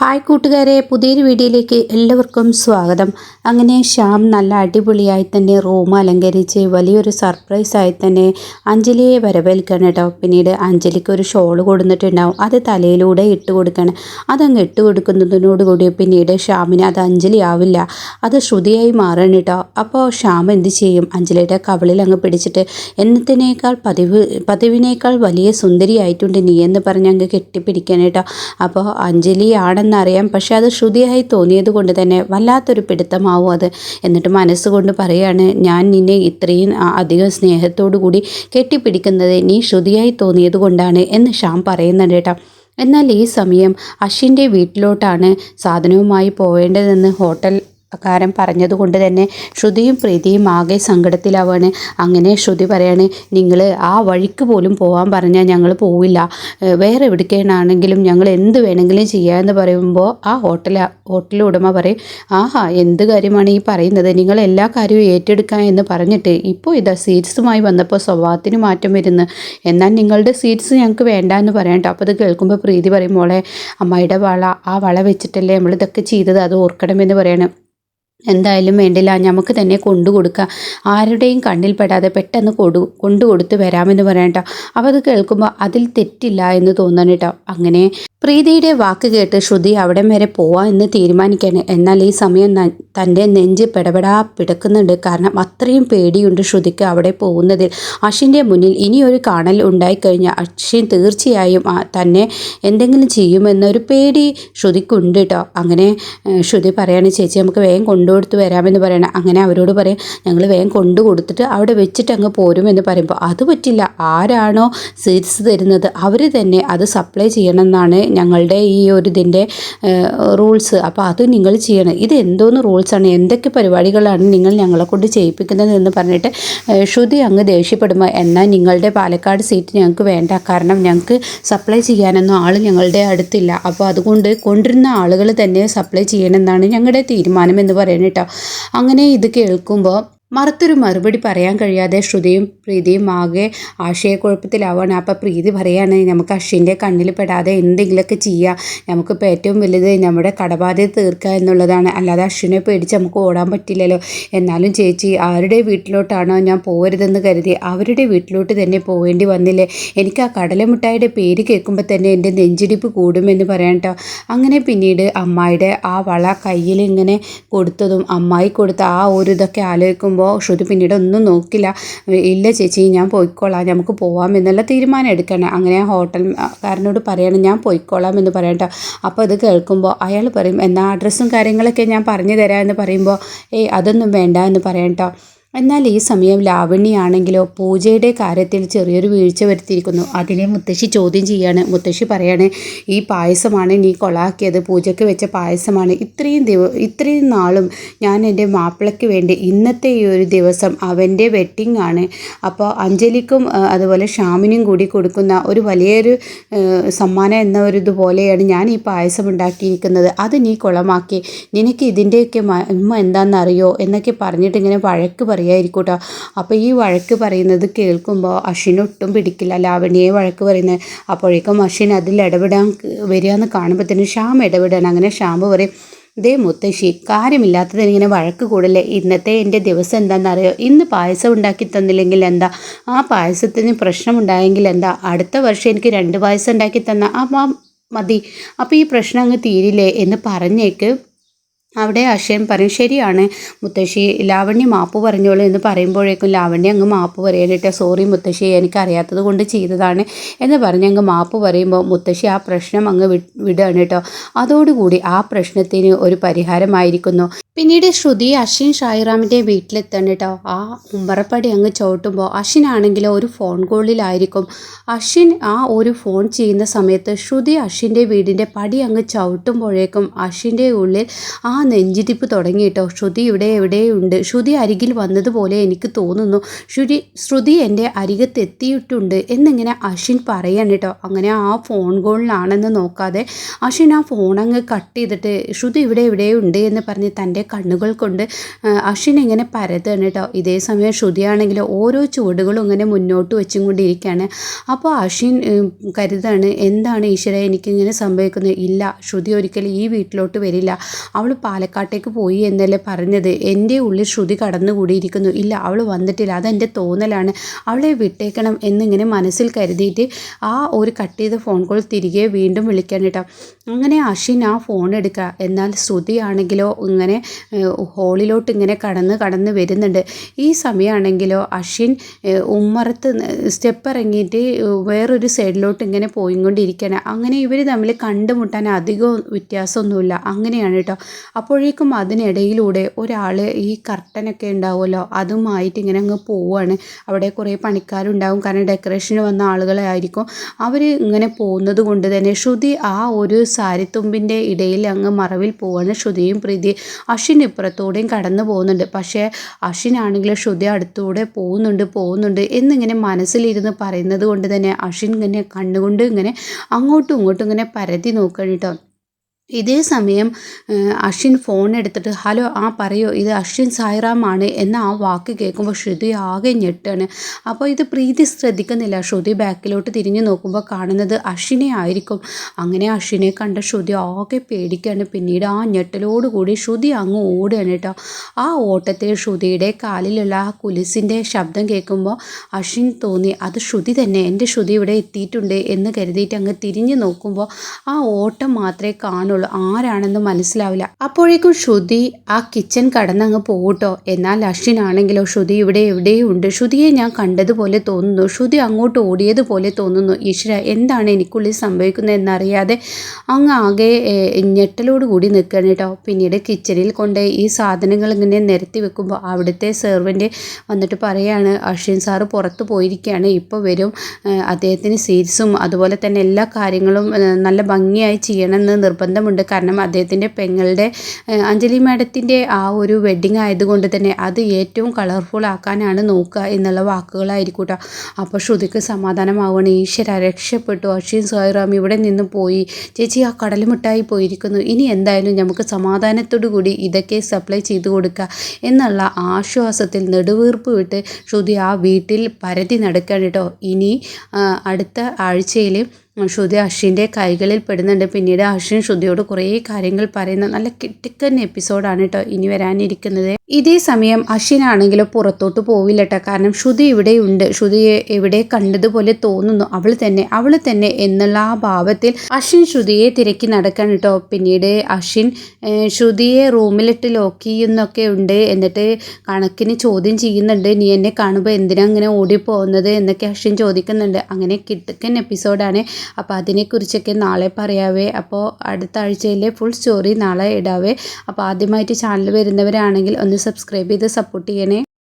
Hi കൂട്ടുകാരെ പുതിയൊരു വീഡിയോയിലേക്ക് എല്ലാവർക്കും സ്വാഗതം. അങ്ങനെ ശ്യാം നല്ല അടിപൊളിയായി തന്നെ റൂം അലങ്കരിച്ച് വലിയൊരു സർപ്രൈസായി തന്നെ അഞ്ജലിയെ വരവേൽക്കണം കേട്ടോ. പിന്നീട് അഞ്ജലിക്ക് ഒരു ഷോൾ കൊടുത്തിട്ടുണ്ടാവും. അത് തലയിലൂടെ ഇട്ട് കൊടുക്കണം. അതങ്ങ് ഇട്ട് കൊടുക്കുന്നതിനോട് കൊടുക്കുന്നതിനോടുകൂടി പിന്നീട് ശ്യാമിന് അത് അഞ്ജലി ആവില്ല അത് ശ്രുതിയായി മാറണം കേട്ടോ. അപ്പോൾ ശ്യാം എന്ത് ചെയ്യും? അഞ്ജലിയുടെ കവളിൽ അങ്ങ് പിടിച്ചിട്ട് എന്നത്തിനേക്കാൾ പതിവ് പതിവിനേക്കാൾ വലിയ സുന്ദരി ആയിട്ടുണ്ട് നീ എന്ന് പറഞ്ഞ് അങ്ങ് കെട്ടിപ്പിടിക്കണം കേട്ടോ. അപ്പോൾ അഞ്ജലി ആണെന്നറിയാം പക്ഷെ അത് ശ്രുതിയായി തോന്നിയത് കൊണ്ട് തന്നെ വല്ലാത്തൊരു പിടുത്തമാവും അത്. എന്നിട്ട് മനസ്സുകൊണ്ട് പറയാണ് ഞാൻ നിന്നെ ഇത്രയും അധികം സ്നേഹത്തോടു കൂടി കെട്ടിപ്പിടിക്കുന്നത് നീ ശ്രുതിയായി തോന്നിയത് കൊണ്ടാണ് എന്ന് ശ്യാം പറയുന്നുണ്ട് കേട്ടോ. എന്നാൽ ഈ സമയം അശ്വിന്റെ വീട്ടിലോട്ടാണ് സാധനവുമായി പോവേണ്ടതെന്ന് ഹോട്ടൽ കാരൻ പറഞ്ഞതുകൊണ്ട് തന്നെ ശ്രുതിയും പ്രീതിയും ആകെ സങ്കടത്തിലാവാണ്. അങ്ങനെ ശ്രുതി പറയാണ് നിങ്ങൾ ആ വഴിക്ക് പോലും പോകാൻ പറഞ്ഞാൽ ഞങ്ങൾ പോവില്ല. വേറെ എവിടേക്കാണെങ്കിലും ഞങ്ങൾ എന്ത് വേണമെങ്കിലും ചെയ്യാമെന്ന് പറയുമ്പോൾ ആ ഹോട്ടൽ ഹോട്ടൽ ഉടമ പറയും ആഹാ എന്ത് കാര്യമാണ് ഈ പറയുന്നത്? നിങ്ങൾ എല്ലാ കാര്യവും ഏറ്റെടുക്കാം എന്ന് പറഞ്ഞിട്ട് ഇപ്പോൾ ഇതാ സീറ്റ്സുമായി വന്നപ്പോൾ സ്വഭാവത്തിന് മാറ്റം വരുന്നു. എന്നാൽ നിങ്ങളുടെ സീറ്റ്സ് ഞങ്ങൾക്ക് വേണ്ട എന്ന് പറയാം കേട്ടോ അപ്പോൾ ഇത് കേൾക്കുമ്പോൾ പ്രീതി പറയും മോളെ അമ്മയുടെ വള ആ വള വെച്ചിട്ടല്ലേ നമ്മൾ ഇതൊക്കെ ചെയ്തത്? അത് ഓർക്കണമെന്ന് പറയണം. എന്തായാലും വേണ്ടില്ല. നമുക്ക് തന്നെ കൊണ്ടു കൊടുക്കുക ആരുടെയും കണ്ണിൽപ്പെടാതെ പെട്ടെന്ന് കൊടു കൊണ്ടു കൊടുത്ത് വരാമെന്ന് പറയാം കേട്ടോ അപ്പോൾ അത് കേൾക്കുമ്പോൾ അതിൽ തെറ്റില്ല എന്ന് തോന്നണം കേട്ടോ അങ്ങനെ പ്രീതിയുടെ വാക്ക് കേട്ട് ശ്രുതി അവിടം വരെ പോവാ എന്ന് തീരുമാനിക്കുകയാണ് എന്നാൽ ഈ സമയം തന്റെ നെഞ്ച് പെടപെടാ പിടക്കുന്നുണ്ട്. കാരണം അത്രയും പേടിയുണ്ട് ശ്രുതിക്ക് അവിടെ പോകുന്നതിൽ. അശ്വിന്റെ മുന്നിൽ ഇനിയൊരു കാണൽ ഉണ്ടായിക്കഴിഞ്ഞാൽ അശ്വിൻ തീർച്ചയായും തന്നെ എന്തെങ്കിലും ചെയ്യുമെന്നൊരു പേടി ശ്രുതിക്കുണ്ട് കേട്ടോ അങ്ങനെ ശ്രുതി പറയാണ് ചേച്ചി നമുക്ക് വേഗം കൊണ്ടുകൊടുത്ത് വരാമെന്ന് പറയണം. അങ്ങനെ അവരോട് പറയും ഞങ്ങൾ വേഗം കൊണ്ടു കൊടുത്തിട്ട് അവിടെ വെച്ചിട്ട് അങ്ങ് പോരുമെന്ന് പറയുമ്പോൾ അത് പറ്റില്ല. ആരാണോ സീറ്റ്സ് തരുന്നത് അവർ തന്നെ അത് സപ്ലൈ ചെയ്യണമെന്നാണ് ഞങ്ങളുടെ ഈ ഒരു ഇതിന്റെ റൂൾസ്. അപ്പോൾ അത് നിങ്ങൾ ചെയ്യണം. ഇത് എന്തോന്ന് റൂൾസാണ് എന്തൊക്കെ പരിപാടികളാണ് നിങ്ങൾ ഞങ്ങളെ കൊണ്ട് ചെയ്യിപ്പിക്കുന്നത് എന്ന് പറഞ്ഞിട്ട് ശ്രുതി അങ്ങ് ദേഷ്യപ്പെടുമ്പോൾ എന്നാൽ നിങ്ങളുടെ പാലക്കാട് സീറ്റ് ഞങ്ങൾക്ക് വേണ്ട. കാരണം ഞങ്ങൾക്ക് സപ്ലൈ ചെയ്യാനൊന്നും ആൾ ഞങ്ങളുടെ അടുത്തില്ല. അപ്പോൾ അതുകൊണ്ട് കൊണ്ടിരുന്ന ആളുകൾ തന്നെ സപ്ലൈ ചെയ്യണമെന്നാണ് ഞങ്ങളുടെ തീരുമാനം എന്ന് പറയുന്നത് കേട്ടോ അങ്ങനെ ഇത് കേൾക്കുമ്പോൾ മറുത്തൊരു മറുപടി പറയാൻ കഴിയാതെ ശ്രുതിയും പ്രീതിയും ആകെ ആശയക്കുഴപ്പത്തിലാവാണ്. അപ്പം പ്രീതി പറയാണ് നമുക്ക് അശ്വിന്റെ കണ്ണിൽ പെടാതെ എന്തെങ്കിലുമൊക്കെ ചെയ്യാം. നമുക്കിപ്പോൾ ഏറ്റവും വലുത് നമ്മുടെ കടബാധ്യത തീർക്കുക എന്നുള്ളതാണ്. അല്ലാതെ അശ്വിനെ പേടിച്ച് നമുക്ക് ഓടാൻ പറ്റില്ലല്ലോ. എന്നാലും ചേച്ചി ആരുടെ വീട്ടിലോട്ടാണോ ഞാൻ പോകരുതെന്ന് കരുതി അവരുടെ വീട്ടിലോട്ട് തന്നെ പോകേണ്ടി വന്നില്ലേ? എനിക്ക് ആ കടലമിഠായിയുടെ പേര് കേൾക്കുമ്പോൾ തന്നെ എന്റെ നെഞ്ചിടിപ്പ് കൂടുമെന്ന് പറയാം കേട്ടോ അങ്ങനെ പിന്നീട് അമ്മായിയുടെ ആ വള കയ്യിൽ ഇങ്ങനെ കൊടുത്തതും അമ്മായി കൊടുത്ത ആ ഒരു ഇതൊക്കെ ആലോചിക്കുമ്പോൾ ശ്രുതി പിന്നീട് ഒന്നും നോക്കില്ല. ഇല്ല ചേച്ചി ഞാൻ പോയിക്കോളാം. നമുക്ക് പോവാം എന്നുള്ള തീരുമാനം എടുക്കണം. അങ്ങനെ ഹോട്ടൽക്കാരനോട് പറയണം ഞാൻ പോയിക്കോളാം എന്ന് പറയട്ടോ അപ്പോൾ ഇത് കേൾക്കുമ്പോൾ അയാൾ പറയും എന്നാൽ അഡ്രസ്സും കാര്യങ്ങളൊക്കെ ഞാൻ പറഞ്ഞു തരാം എന്ന് പറയുമ്പോൾ ഏയ് അതൊന്നും വേണ്ട എന്ന് പറയാം കേട്ടോ എന്നാൽ ഈ സമയം ലാവണ്യാണെങ്കിലോ പൂജയുടെ കാര്യത്തിൽ ചെറിയൊരു വീഴ്ച വരുത്തിയിരിക്കുന്നു. അതിനെ മുത്തശ്ശി ചോദ്യം ചെയ്യാണ്. മുത്തശ്ശി പറയാണ് ഈ പായസമാണ് നീ കൊളാക്കിയത്. പൂജയ്ക്ക് വെച്ച പായസമാണ്. ഇത്രയും ദിവ ഇത്രയും നാളും ഞാൻ എന്റെ മാപ്പിളയ്ക്ക് വേണ്ടി ഇന്നത്തെ ഈ ഒരു ദിവസം അവന്റെ വെഡ്ഡിങ് ആണ്. അപ്പോൾ അഞ്ജലിക്കും അതുപോലെ ഷ്യാമിനും കൂടി കൊടുക്കുന്ന ഒരു വലിയൊരു സമ്മാനം എന്ന ഒരു ഇതുപോലെയാണ് ഞാൻ ഈ പായസം ഉണ്ടാക്കിയിരിക്കുന്നത്. അത് നീ കുളമാക്കി. നിനക്ക് ഇതിന്റെയൊക്കെ മ എന്താണെന്നറിയോ? എന്നൊക്കെ പറഞ്ഞിട്ട് ഇങ്ങനെ വഴക്ക് പറയായിരിക്കും കേട്ടോ അപ്പോൾ ഈ വഴക്ക് പറയുന്നത് കേൾക്കുമ്പോൾ അശ്വിന് ഒട്ടും പിടിക്കില്ല. ലാവണ്യയെ വഴക്ക് പറയുന്നത് അപ്പോഴേക്കും അശ്വിൻ അതിൽ ഇടപെടാൻ വരിക എന്ന് കാണുമ്പോഴത്തേനും ശ്യാം ഇടപെടാൻ അങ്ങനെ ശ്യാം പറയും ദേ മുത്തശ്ശി കാര്യമില്ലാത്തതിന് ഇങ്ങനെ വഴക്ക് കൂടല്ലേ? ഇന്നത്തെ എന്റെ ദിവസം എന്താണെന്നറിയോ ഇന്ന് പായസം ഉണ്ടാക്കി തന്നില്ലെങ്കിൽ എന്താ? ആ പായസത്തിന് പ്രശ്നമുണ്ടായെങ്കിൽ എന്താ? അടുത്ത വർഷം എനിക്ക് രണ്ട് പായസം ഉണ്ടാക്കി തന്ന. ആ മതി. അപ്പോൾ ഈ പ്രശ്നം അങ്ങ് തീരില്ലേ? എന്ന് പറഞ്ഞേക്ക് അവിടെ അക്ഷയൻ പറയും ശരിയാണ് മുത്തശ്ശി ലാവണ്യ മാപ്പ് പറഞ്ഞോളൂ എന്ന് പറയുമ്പോഴേക്കും ലാവണ്യ അങ്ങ് മാപ്പ് പറയാനിട്ട് സോറി മുത്തശ്ശി എനിക്കറിയാത്തത് കൊണ്ട് ചെയ്തതാണ് എന്ന് പറഞ്ഞ് അങ്ങ് മാപ്പ് പറയുമ്പോൾ മുത്തശ്ശി ആ പ്രശ്നം അങ്ങ് വിടുകയാണ് കേട്ടോ. അതോടുകൂടി ആ പ്രശ്നത്തിന് ഒരു പരിഹാരമായിരിക്കുന്നു. പിന്നീട് ശ്രുതി അശ്വിൻ ഷായിറാമിന്റെ വീട്ടിലെത്തണം കേട്ടോ. ആ ഉമ്മറപ്പടി അങ്ങ് ചവിട്ടുമ്പോൾ അശ്വിനാണെങ്കിൽ ഒരു ഫോൺ കോളിലായിരിക്കും. അശ്വിൻ ആ ഒരു ഫോൺ ചെയ്യുന്ന സമയത്ത് ശ്രുതി അശ്വിന്റെ വീടിന്റെ പടി അങ്ങ് ചവിട്ടുമ്പോഴേക്കും അശ്വിന്റെ ഉള്ളിൽ ആ നെഞ്ചിടിപ്പ് തുടങ്ങി കേട്ടോ. ശ്രുതി ഇവിടെ എവിടെയുണ്ട്? ശ്രുതി അരികിൽ വന്നതുപോലെ എനിക്ക് തോന്നുന്നു. ശ്രുതി ശ്രുതി എന്റെ അരികത്തെത്തിയിട്ടുണ്ട് എന്നിങ്ങനെ അശ്വിൻ പറയാണ് കേട്ടോ? അങ്ങനെ ആ ഫോൺ കോളിലാണെന്ന് നോക്കാതെ അശ്വിൻ ആ ഫോൺ അങ്ങ് കട്ട് ചെയ്തിട്ട് ശ്രുതി ഇവിടെ എവിടെയുണ്ട് എന്ന് പറഞ്ഞ് തന്റെ കണ്ണുകൾ കൊണ്ട് അശ്വിൻ ഇങ്ങനെ പരതാണ് കേട്ടോ. ഇതേ സമയം ശ്രുതിയാണെങ്കിൽ ഓരോ ചുവടുകളും ഇങ്ങനെ മുന്നോട്ട് വെച്ചും കൊണ്ടിരിക്കുകയാണ് അപ്പോൾ അശ്വിൻ കരുതാണ് എന്താണ് ഈശ്വര എനിക്കിങ്ങനെ സംഭവിക്കുന്നത്? ഇല്ല ശ്രുതി ഒരിക്കലും ഈ വീട്ടിലോട്ട് വരില്ല. അവൾ പാലക്കാട്ടേക്ക് പോയി എന്നല്ലേ പറഞ്ഞത്. എന്റെ ഉള്ളിൽ ശ്രുതി കടന്നുകൂടിയിരിക്കുന്നു. ഇല്ല അവൾ വന്നിട്ടില്ല. അതെന്റെ തോന്നലാണ്. അവളെ വിട്ടേക്കണം എന്നിങ്ങനെ മനസ്സിൽ കരുതിയിട്ട് ആ ഒരു കട്ട് ചെയ്ത ഫോൺ കോൾ തിരികെ വീണ്ടും വിളിക്കാൻ കേട്ടോ അങ്ങനെ അശ്വിൻ ആ ഫോൺ എടുക്കുക എന്നാൽ ശ്രുതി ആണെങ്കിലോ ഇങ്ങനെ ഹോളിലോട്ട് ഇങ്ങനെ കടന്ന് കടന്ന് വരുന്നുണ്ട്. ഈ സമയമാണെങ്കിലോ ഏഹ്, ഉമ്മറത്ത് സ്റ്റെപ്പ് ഇറങ്ങിയിട്ട് വേറൊരു സൈഡിലോട്ട് ഇങ്ങനെ പോയിക്കൊണ്ടിരിക്കുകയാണ്. അങ്ങനെ ഇവർ തമ്മിൽ കണ്ടുമുട്ടാൻ അധികം വ്യത്യാസമൊന്നുമില്ല. അങ്ങനെയാണ് കേട്ടോ. അപ്പോഴേക്കും അതിനിടയിലൂടെ ഒരാൾ ഈ കർട്ടനൊക്കെ ഉണ്ടാവുമല്ലോ അതുമായിട്ട് ഇങ്ങനെ അങ്ങ് പോവുകയാണ് അവിടെ കുറേ പണിക്കാരുണ്ടാവും. കാരണം ഡെക്കറേഷന് വന്ന ആളുകളായിരിക്കും അവർ ഇങ്ങനെ പോകുന്നത് കൊണ്ട് തന്നെ ശ്രുതി ആ ഒരു സാരിത്തുമ്പിന്റെ ഇടയിൽ അങ്ങ് മറവിൽ പോവാണ്. ശ്രുതിയും പ്രീതി അശ്വിൻ ഇപ്പുറത്തൂടെയും കടന്നു പോകുന്നുണ്ട്. പക്ഷേ അശ്വിനാണെങ്കിൽ ശ്രുതി അടുത്തൂടെ പോകുന്നുണ്ട് പോകുന്നുണ്ട് എന്നിങ്ങനെ മനസ്സിലിരുന്ന് പറയുന്നത് കൊണ്ട് തന്നെ അശ്വിൻ ഇങ്ങനെ കണ്ണുകൊണ്ട് ഇങ്ങനെ അങ്ങോട്ടും ഇങ്ങോട്ടും ഇങ്ങനെ പരതി നോക്കണം കേട്ടോ. ഇതേ സമയം അശ്വിൻ ഫോൺ എടുത്തിട്ട് ഹലോ ആ പറയോ ഇത് അശ്വിൻ സായിറാമാണ് എന്ന ആ വാക്ക് കേൾക്കുമ്പോൾ ശ്രുതി ആകെ ഞെട്ടാണ്. അപ്പോൾ ഇത് പ്രീതി ശ്രദ്ധിക്കുന്നില്ല. ശ്രുതി ബാക്കിലോട്ട് തിരിഞ്ഞു നോക്കുമ്പോൾ കാണുന്നത് അശ്വിനെ ആയിരിക്കും. അങ്ങനെ അശ്വിനെ കണ്ട ശ്രുതി ആകെ പേടിക്കുകയാണ് പിന്നീട് ആ ഞെട്ടലോടുകൂടി ശ്രുതി അങ്ങ് ഓടുകയാണ് കേട്ടോ. ആ ഓട്ടത്തിൽ ശ്രുതിയുടെ കാലിലുള്ള ആ കുലിസിന്റെ ശബ്ദം കേൾക്കുമ്പോൾ അശ്വിൻ തോന്നി അത് ശ്രുതി തന്നെ എന്റെ ശ്രുതി ഇവിടെ എത്തിയിട്ടുണ്ട് എന്ന് കരുതിയിട്ട് അങ്ങ് തിരിഞ്ഞു നോക്കുമ്പോൾ ആ ഓട്ടം മാത്രമേ കാണുള്ളൂ. ആരാണെന്ന് മനസ്സിലാവില്ല. അപ്പോഴേക്കും ശ്രുതി ആ കിച്ചൺ കടന്നങ്ങ് പോകട്ടോ എന്നാൽ അശ്വിൻ അശ്വിനാണെങ്കിലോ ശ്രുതി ഇവിടെ എവിടെയുണ്ട്? ശ്രുതിയെ ഞാൻ കണ്ടതുപോലെ തോന്നുന്നു. ശ്രുതി അങ്ങോട്ട് ഓടിയതുപോലെ തോന്നുന്നു. ഈശ്വര എന്താണ് എനിക്കുള്ളിൽ സംഭവിക്കുന്നത് എന്നറിയാതെ അങ്ങ് ആകെ ഏഹ്, ഞെട്ടലോട് കൂടി നിൽക്കണം കേട്ടോ. പിന്നീട് കിച്ചണിൽ കൊണ്ട് ഈ സാധനങ്ങൾ ഇങ്ങനെ നിരത്തി വെക്കുമ്പോൾ അവിടുത്തെ സെർവന്റ് വന്നിട്ട് പറയാണ് അശ്വിൻ സാറ് പുറത്ത് പോയിരിക്കുകയാണ്. ഇപ്പോൾ വരും. അദ്ദേഹത്തിന് സീരിസും അതുപോലെ തന്നെ എല്ലാ കാര്യങ്ങളും നല്ല ഭംഗിയായി ചെയ്യണമെന്ന് നിർബന്ധമുണ്ട് കാരണം അദ്ദേഹത്തിന്റെ പെങ്ങളുടെ അഞ്ജലി മാഡത്തിന്റെ ആ ഒരു വെഡ്ഡിങ് ആയതുകൊണ്ട് തന്നെ അത് ഏറ്റവും കളർഫുൾ ആക്കാനാണ് നോക്കുക എന്നുള്ള വാക്കുകളായിരിക്കും കേട്ടോ അപ്പോൾ ശ്രുതിക്ക് സമാധാനമാവണം ഈശ്വര രക്ഷപ്പെട്ടു. അശ്വിൻ സ്വയറാം ഇവിടെ നിന്ന് പോയി. ചേച്ചി ആ കടൽ മിഠായി പോയിരിക്കുന്നു. ഇനി എന്തായാലും നമുക്ക് സമാധാനത്തോടു കൂടി ഇതൊക്കെ സപ്ലൈ ചെയ്തു കൊടുക്കുക എന്നുള്ള ആശ്വാസത്തിൽ നെടുവീർപ്പ് വിട്ട് ശ്രുതി ആ വീട്ടിൽ പരതി നടക്കുകയാണ് കേട്ടോ ഇനി അടുത്ത ആഴ്ചയിൽ ശ്രുതി അശ്വിന്റെ കൈകളിൽ പെടുന്നുണ്ട്. പിന്നീട് അശ്വിൻ ശ്രുതിയോട് കുറേ കാര്യങ്ങൾ പറയുന്ന നല്ല കിട്ടിക്കൻ എപ്പിസോഡാണ് കേട്ടോ ഇനി വരാനിരിക്കുന്നത്. ഇതേ സമയം അശ്വിനാണെങ്കിലോ പുറത്തോട്ട് പോവില്ല കാരണം ശ്രുതി ഇവിടെയുണ്ട്. ശ്രുതിയെ എവിടെ കണ്ടതുപോലെ തോന്നുന്നു. അവൾ തന്നെ അവൾ തന്നെ എന്നുള്ള ആ ഭാവത്തിൽ അശ്വിൻ ശ്രുതിയെ തിരക്കി നടക്കാൻ കേട്ടോ പിന്നീട് അശ്വിൻ ശ്രുതിയെ റൂമിലിട്ട് ലോക്ക് ചെയ്യുന്നൊക്കെ ഉണ്ട്. എന്നിട്ട് കണക്കിന് ചോദ്യം ചെയ്യുന്നുണ്ട്. നീ എന്നെ കാണുമ്പോൾ എന്തിനാ അങ്ങനെ ഓടിപ്പോകുന്നത് എന്നൊക്കെ അശ്വിൻ ചോദിക്കുന്നുണ്ട്. അങ്ങനെ കിട്ടുക്കൻ എപ്പിസോഡാണ്. അപ്പോൾ അതിനെക്കുറിച്ചൊക്കെ നാളെ പറയാവേ. അപ്പോൾ അടുത്ത ആഴ്ചയിലെ ഫുൾ സ്റ്റോറി നാളെ ഇടാവേ. അപ്പോൾ ആദ്യമായിട്ട് ചാനൽ വരുന്നവരാണെങ്കിൽ ഒന്ന് സബ്സ്ക്രൈബ് ചെയ്ത് സപ്പോർട്ട് ചെയ്യണേ